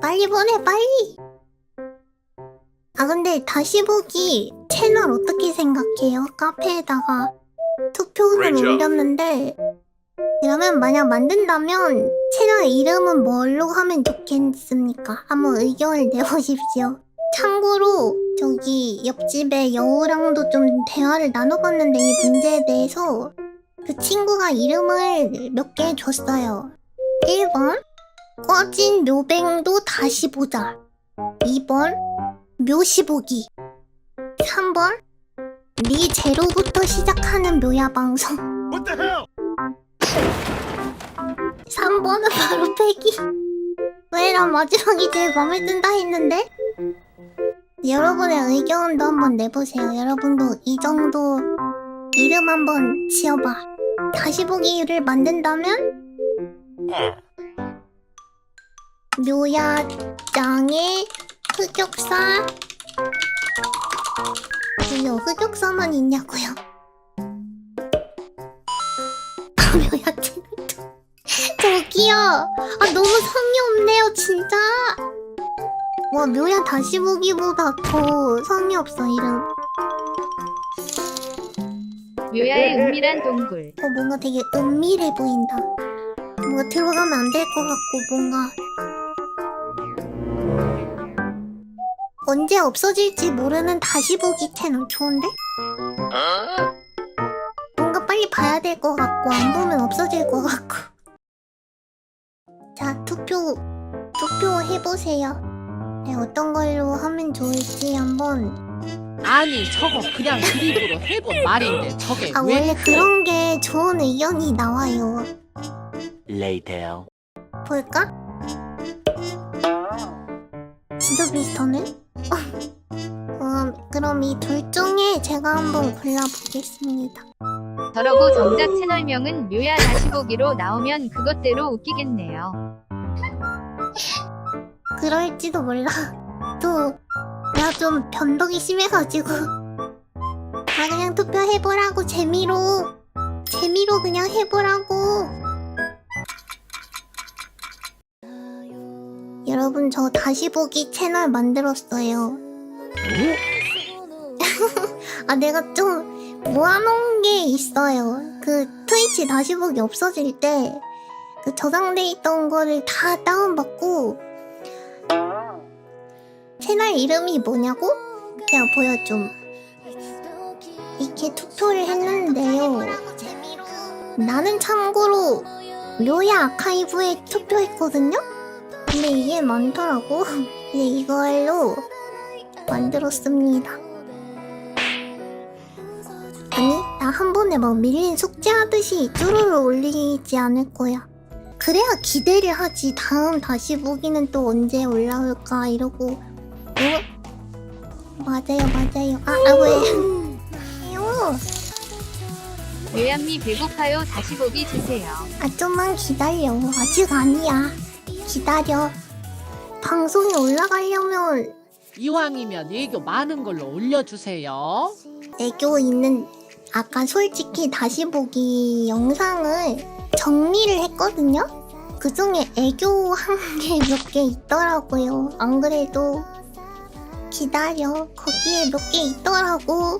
빨리 보내 빨리. 아 근데 다시 보기 채널 어떻게 생각해요? 카페에다가 투표를 job. 올렸는데 그러면 만약 만든다면 채널 이름은 뭘로 하면 좋겠습니까? 한번 의견을 내보십시오. 참고로 저기 옆집에 여우랑도 좀 대화를 나눠봤는데 이 문제에 대해서 그 친구가 이름을 몇 개 줬어요. 1번 꺼진 묘뱅도 다시 보자. 2번 묘시 보기. 3번 네 제로부터 시작하는 묘야 방송. What the hell? 3번은 바로 빼기. 왜난 마지막이 제일 마음에 든다 했는데? 여러분의 의견도 한번 내보세요. 여러분도 이 정도 이름 한번 지어봐. 다시 보기를 만든다면 묘야장의 흑역사? 왜요? 흑역사만 있냐고요? 아 묘야장 저기요! 아 너무 성의 없네요 진짜! 와 묘야 다시 보기보다 더 성의 없어 이름. 묘야의 은밀한 동굴. 어 뭔가 되게 은밀해 보인다. 뭔가 들어가면 안 될 것 같고 뭔가 언제 없어질지 모르는 다시 보기 채널 좋은데? 뭔가 빨리 봐야 될 것 같고 안 보면 없어질 것 같고 자 투표 투표 해보세요 네, 어떤 걸로 하면 좋을지 한번 아니 저거 그냥 드립으로 해본 말인데 저게 아 왜 원래 그런 게 좋은 의견이 나와요 Later. 볼까? 진짜 비슷하네? 그럼, 그럼 이 둘 중에 제가 한번 골라보겠습니다. 저러고 정작 채널명은 묘야 다시 보기로 나오면 그것대로 웃기겠네요. 그럴지도 몰라. 또, 내가 좀 변덕이 심해가지고. 다 그냥 투표해보라고, 재미로. 재미로 그냥 해보라고. 여러분, 저 다시 보기 채널 만들었어요. 아, 내가 좀 모아놓은 게 있어요. 그 트위치 다시 보기 없어질 때, 그 저장돼 있던 거를 다 다운받고, 채널 이름이 뭐냐고? 제가 보여줘. 이렇게 투표를 했는데요. 나는 참고로 묘야 아카이브에 투표했거든요? 근데 이게 많더라고. 이제 이걸로 만들었습니다. 아니, 나 한 번에 막 밀린 숙제하듯이 쭈루루 올리지 않을 거야. 그래야 기대를 하지. 다음 다시 보기는 또 언제 올라올까 이러고. 어? 맞아요, 맞아요. 아, 아 왜? 왜요? 묘야미 배고파요 다시 보기 주세요. 아, 좀만 기다려. 아직 아니야. 기다려. 방송에 올라가려면 이왕이면 애교 많은 걸로 올려주세요. 애교 있는 아까 솔직히 다시 보기 영상을 정리를 했거든요. 그 중에 애교 한 게 몇 개 있더라고요. 안 그래도 기다려. 거기에 몇 개 있더라고.